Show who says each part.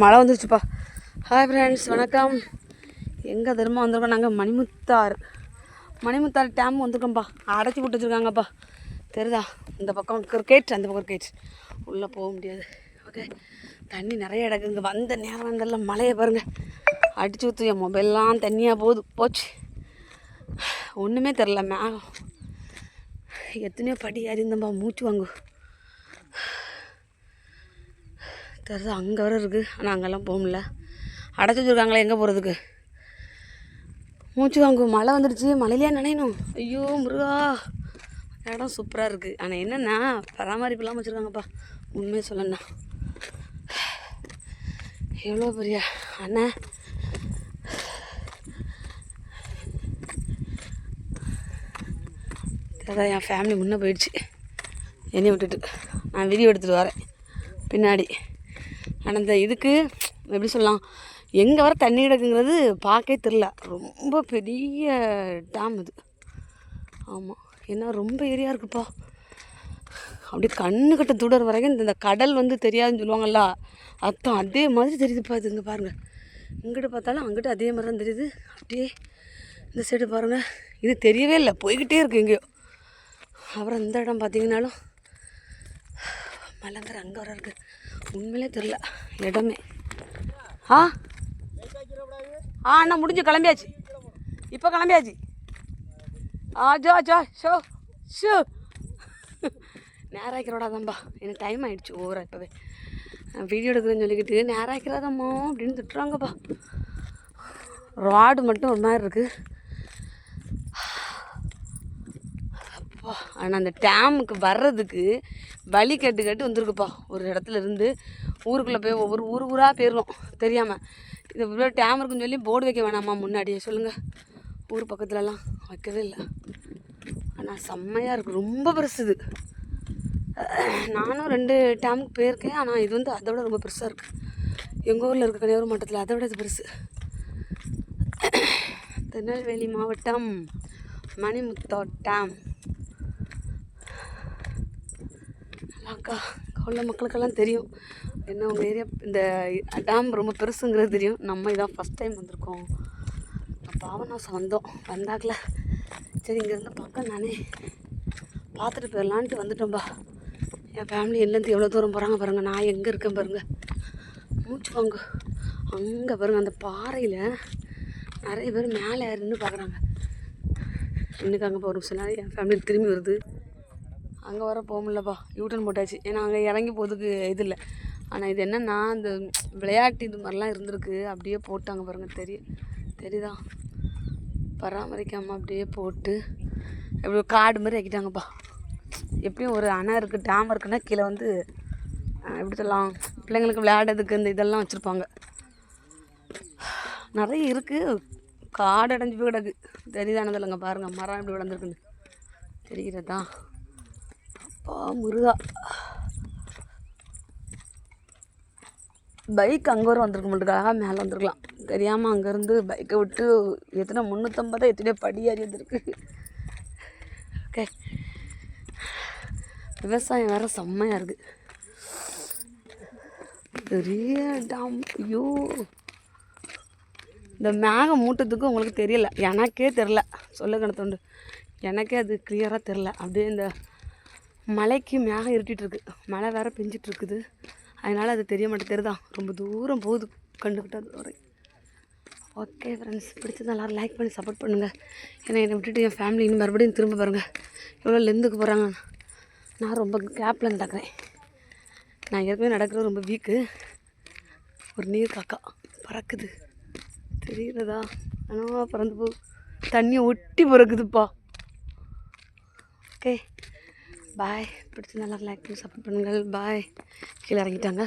Speaker 1: மழை வந்துருச்சுப்பா. Hi friends வணக்கம். எங்கே திரும்ப வந்திருக்கோம்? நாங்கள் மணிமுத்தார். மணிமுத்தார் டேம் வந்திருக்கோம்ப்பா அடைச்சி போட்டு வச்சுருக்காங்கப்பா. தெரியுதா? இந்த பக்கம் கிரிக்கெட் அந்த பக்கம் கிரிக்கெட் உள்ளே போக முடியாது. ஓகே தண்ணி நிறைய இடக்கு இங்கே வந்த நேரம் வந்தெல்லாம் மழையை பாருங்கள் அடிச்சு ஊற்று என் மொபைல்லாம் தண்ணியாக போகுது. போச்சு. ஒன்றுமே தெரில மேகம். எத்தனையோ படி அறிந்தம்பா மூச்சு வாங்கு. தெரியுது அங்கே வர இருக்குது ஆனால் அங்கெல்லாம் போக முடில அடைச்சி வச்சுருக்காங்களே எங்கே போகிறதுக்கு மூச்சு வாங்கு மழை வந்துடுச்சு. மழையிலே நினையணும்? ஐயோ முருகா. இடம் சூப்பராக இருக்குது ஆனால் என்னென்னா பராமரிப்பு இல்லாமல் வச்சுருக்காங்கப்பா. உண்மையை சொல்லண்ணா எவ்வளோ பெரிய அண்ணன் அதான் என் ஃபேமிலி முன்னே போயிடுச்சு. என்னை விட்டுட்டு. நான் வீடியோ எடுத்துகிட்டு வரேன். பின்னாடி. ஆனால் இந்த இதுக்கு எப்படி சொல்லலாம் எங்கே வர தண்ணி கிடக்குங்கிறது பார்க்கவே தெரில ரொம்ப பெரிய டேம் இது ஆமாம் ஏன்னா ரொம்ப ஏரியா இருக்குப்பா. அப்படியே கண்ணு கட்ட தூடர் வரைக்கும் இந்த- கடல் வந்து தெரியாதுன்னு சொல்லுவாங்கல்ல அர்த்தம் அதே மாதிரி தெரியுதுப்பா இது இங்கே பாருங்கள் இங்கிட்டு பார்த்தாலும் அங்கிட்டு அதே மாதிரி தான் தெரியுது. அப்படியே இந்த சைடு பாருங்கள் இது தெரியவே இல்லை போய்கிட்டே இருக்கு எங்கேயோ. அப்புறம் இந்த இடம் பார்த்தீங்கன்னாலும் மலைங்கிற அங்கே வர இருக்குது உண்மையிலே தெரில இடமே. ஆ? ஆ அண்ணா முடிஞ்சு கிளம்பியாச்சு. இப்போ கிளம்பியாச்சு. ஆ ஜோ ஜோ ஷோ ஷோ. நேராக்கிறோடாதாம்பா எனக்கு டைம் ஆகிடுச்சு ஓவராக இப்போவே. வீடியோ எடுக்கிறேன்னு சொல்லிக்கிட்டு நேரம் அப்படின்னு திட்டுறாங்கப்பா. ராடு மட்டும் ஒரு மாதிரி இருக்குது அப்பா. ஆனால் அந்த டேமுக்கு வர்றதுக்கு வழி கட்டு கட்டு வந்திருக்குப்பா. ஒரு இடத்துல இருந்து ஊருக்குள்ளே போய் ஒவ்வொரு ஊர் ஊராக போயிடுவோம் தெரியாமல் இது இவ்வளோ டேம் இருக்குன்னு சொல்லி போர்டு வைக்க வேணாமா முன்னாடியே? சொல்லுங்கள் ஊர் பக்கத்துலலாம் வைக்கவே இல்லை. ஆனால் செம்மையாக இருக்குது ரொம்ப பெருசு இது. நானும் ரெண்டு டேமுக்கு போயிருக்கேன். ஆனால் இது வந்து அதை விட ரொம்ப பெருசாக இருக்குது எங்கள் ஊரில் இருக்க கன்னியாகுமரி மாவட்டத்தில் அதை விட இது பெருசு. திருநெல்வேலி மாவட்டம் மணிமுத்தா டேம் அக்கா உள்ள மக்களுக்கெல்லாம் தெரியும். என்ன உங்கள் ஏரியா இந்த டேம் ரொம்ப பெருசுங்கிறது தெரியும். நம்ம இதான் ஃபஸ்ட் டைம் வந்திருக்கோம். பாவனாசம் வந்தோம் வந்தாக்கல. சரி இங்கேருந்து பக்கம் நானே பார்த்துட்டு போயிடலான்ட்டு வந்துட்டோம்பா. என் ஃபேமிலி எல்லேருந்து எவ்வளோ தூரம் போகிறாங்க பாருங்கள் நான் எங்கே இருக்கேன் பாருங்கள் மூச்சு வாங்க. அங்கே பாருங்கள் அந்த பாறையில் நிறைய பேர் மேலே நின்று பார்க்குறாங்க இன்னைக்கு அங்கே ஒரு சில என் ஃபேமிலி திரும்பி வருது. அங்கே வர போக முடியலப்பா யூட்டன் போட்டாச்சு. ஏன்னா அங்கே இறங்கி போகிறதுக்கு இது இல்லை. ஆனால் இது என்னென்னா இந்த விளையாட்டு இது மாதிரிலாம் இருந்திருக்கு. அப்படியே போட்டாங்க பாருங்கள் தெரியும் தெரியுதா? பராமரிக்காமல் அப்படியே போட்டு எப்படி காடு மாதிரி ஆக்கிட்டாங்கப்பா. எப்படியும் ஒரு அணை இருக்குது டேம் இருக்குன்னா கீழே வந்து எப்படி சொல்லலாம் பிள்ளைங்களுக்கு விளையாடுறதுக்கு இந்த இதெல்லாம் வச்சுருப்பாங்க. நிறைய இருக்குது காடு அடைஞ்சு போய் கிடக்கு. தெரியுதானது இல்லைங்க பாருங்கள் மரம் எப்படி வளர்ந்துருக்குன்னு. தெரிகிறதா? அப்பா முருகா. பைக் அங்கே வரும் வந்திருக்க மாட்டேங்காக மேலே வந்திருக்கலாம். தெரியாமல் அங்கேருந்து பைக்கை விட்டு எத்தனை முந்நூற்றம்பதா எத்தனையோ படி ஏறி வந்திருக்கு. ஓகே. விவசாயம் வேறு செம்மையாக இருக்குது பெரிய டாம் ஐயோ. இந்த மேகம் மூட்டத்துக்கு உங்களுக்கு தெரியல. எனக்கே தெரில சொல்ல கணத்தோண்டு. எனக்கே அது கிளியராக தெரில அப்படியே இந்த மலைக்கு மேகம் இருட்டிட்டு இருக்கு மழை வேற பெஞ்சிட்டு இருக்குது அதனால் அது தெரிய மாட்டேன் தெரியுதா ரொம்ப தூரம் போகுது. கண்டுக்கிட்டது வரை. ஓகே ஃப்ரெண்ட்ஸ் பிடிச்சது எல்லோரும் லைக் பண்ணி சப்போர்ட் பண்ணுங்கள் ஏன்னா என்னை விட்டுட்டு என் ஃபேமிலி இன்னும் மறுபடியும் திரும்ப பாருங்கள் எவ்வளோ லெந்துக்கு போகிறாங்க நான் ரொம்ப கேப்பில் நடக்கிறேன் நான் ஏற்கனவே நடக்கிறது ரொம்ப வீக்கு ஒரு நீர் காக்கா பறக்குது. தெரியுறதா ஆனால் பறந்து போ. தண்ணியை ஒட்டி பிறக்குதுப்பா. ஓகே பாய் பிடிச்சி நல்லா லைக் பண்ணி சப்போர்ட் பண்ணுங்கள். பாய் கீழே இறங்கிட்டாங்க.